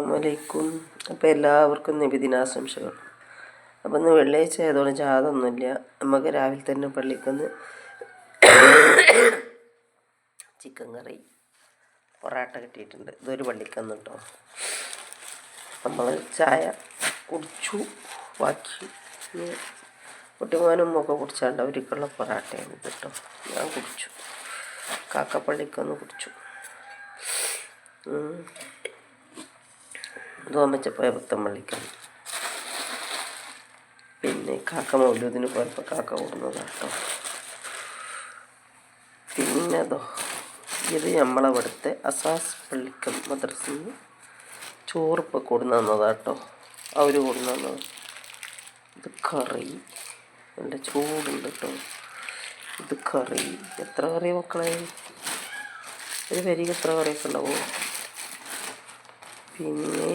അസ്സലാമലൈക്കും അപ്പോൾ എല്ലാവർക്കും നിബിദിനാശംസകൾ അപ്പോൾ ഇന്ന് വെള്ളിയാഴ്ച ആയതുകൊണ്ട് ജാതൊന്നുമില്ല നമുക്ക് രാവിലെ തന്നെ പള്ളിക്കൊന്ന് ചിക്കൻ കറി പൊറാട്ട കിട്ടിയിട്ടുണ്ട്. ഇതൊരു പള്ളിക്കന്ന് കേട്ടോ നമ്മൾ ചായ കുടിച്ചു. ബാക്കി കുട്ടിമാനും ഒക്കെ കുടിച്ചാണ്ട് അവർക്കുള്ള പൊറാട്ടയാണ് കേട്ടോ ഞാൻ കുടിച്ചു. കാക്കപ്പള്ളിക്കൊന്ന് കുടിച്ചു. തോമച്ചപ്പോയ പുത്തമ്പള്ളിക്കാണ് പിന്നെ കാക്ക മൗലൂദിന് പോയപ്പോൾ കാക്ക കൊടുന്നതാട്ടോ പിന്നെ അതോ ഇത് നമ്മളവിടുത്തെ അസാസ് പള്ളിക്കൽ മദ്രസിൽ നിന്ന് ചോറിപ്പോൾ തന്നതാട്ടോ. അവർ കൊടുന്നു തന്നത്. ഇത് കറി. നല്ല ചൂടുണ്ട് കേട്ടോ ഇത് കറി. എത്ര കറി മക്കളെ? ഒരു വരിക എത്ര കറിയൊക്കെ ഉണ്ടാവും? പിന്നെ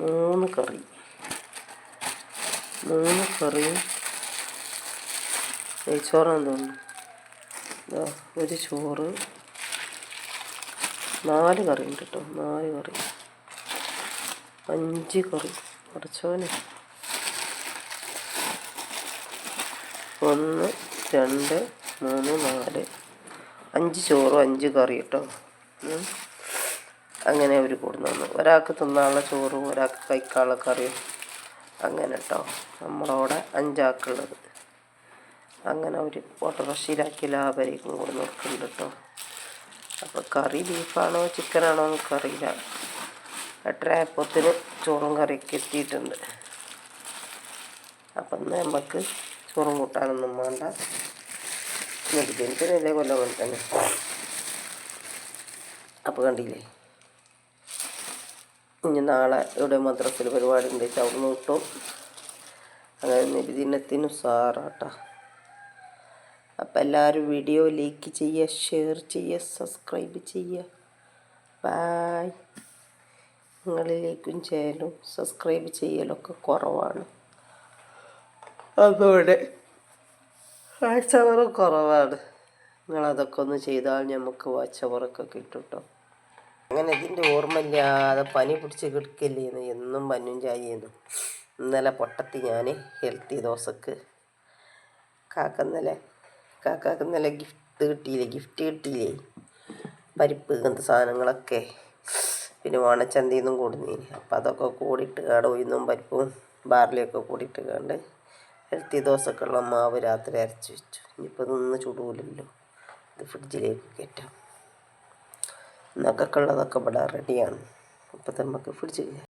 മൂന്ന് കറി. മൂന്ന് കറിയും നെയ്ച്ചോറാന്ന് തോന്നുന്നു ഒരു ചോറ്. നാല് കറി ഉണ്ട് കേട്ടോ നാല് കറി. അഞ്ച് കറി കുറച്ചോനെ ഒന്ന് രണ്ട് മൂന്ന് നാല്. അഞ്ച് ചോറും അഞ്ച് കറി കേട്ടോ അങ്ങനെ അവർ കൊടുന്നു ഒരാൾക്ക് തിന്നാനുള്ള ചോറും ഒരാൾക്ക് കഴിക്കാനുള്ള കറിയും. അങ്ങനെ കേട്ടോ നമ്മളവിടെ അഞ്ചാക്കുള്ളത് അങ്ങനെ അവർ ഓട്ടോറിക്ഷയിലാക്കി ലാഭരേക്കും കൂടെ നോക്കുന്നുണ്ട് കേട്ടോ അപ്പോൾ കറി ബീഫാണോ ചിക്കനാണോ എന്നൊക്കെ എട്ടരയപ്പത്തിന് ചോറും കറിയൊക്കെ എത്തിയിട്ടുണ്ട്. അപ്പം നമുക്ക് ചോറും കൂട്ടാനൊന്നും വേണ്ട. ജനിച്ചതല്ലേ കൊല്ലം പോലെ തന്നെ. അപ്പോൾ കണ്ടില്ലേ? ഇനി നാളെ ഇവിടെ മദ്രസിൽ പരിപാടി ഉണ്ട്. അവിടെ കിട്ടും. അങ്ങനെ നിബിദിനത്തിന് സാറാട്ടാ. അപ്പം എല്ലാവരും വീഡിയോ ലൈക്ക് ചെയ്യുക ഷെയർ ചെയ്യുക സബ്സ്ക്രൈബ് ചെയ്യുക. ബായ് നിങ്ങളിലേക്കും ചെയ്യലും സബ്സ്ക്രൈബ് ചെയ്യലൊക്കെ കുറവാണ്. അതോടെ വാച്ച് അവറും കുറവാണ്. നിങ്ങളതൊക്കെ ഒന്ന് ചെയ്താൽ നമുക്ക് വാച്ച് അവറൊക്കെ കിട്ടും കേട്ടോ അങ്ങനെ ഇതിന്റെ ഓർമ്മയില്ലാതെ പനി പിടിച്ച് കിടക്കില്ലേന്ന് എന്നും പനും ചായയെന്നു ഇന്നലെ പൊട്ടത്തി ഞാൻ ഹെൽത്തി ദോശക്ക് കാക്കന്നലെ കാക്കന്നലെ ഗിഫ്റ്റ് കിട്ടിയില്ലേ? ഗിഫ്റ്റ് കിട്ടിയില്ലേ? പരിപ്പ് ഇങ്ങനത്തെ സാധനങ്ങളൊക്കെ. പിന്നെ വാണച്ചന്തയിൽ നിന്നും കൂടുന്നതിന് അപ്പം അതൊക്കെ കൂടിയിട്ട് കാട് ഉയർന്നും പരിപ്പും ബാർലിയൊക്കെ കൂടിയിട്ട് കണ്ട് ഹെൽത്തി ദോശക്കുള്ള മാവ് രാത്രി അരച്ച് വെച്ചു. ഇനിയിപ്പോൾ ഇതൊന്നും ചുടൂലല്ലോ. ഇത് ഫ്രിഡ്ജിലേക്ക് കയറ്റാം. നഖക്കുള്ളതൊക്കെ ഇവിടെ റെഡിയാണ് അപ്പോൾ നമുക്ക് ഫ്രിഡ്ജിൽ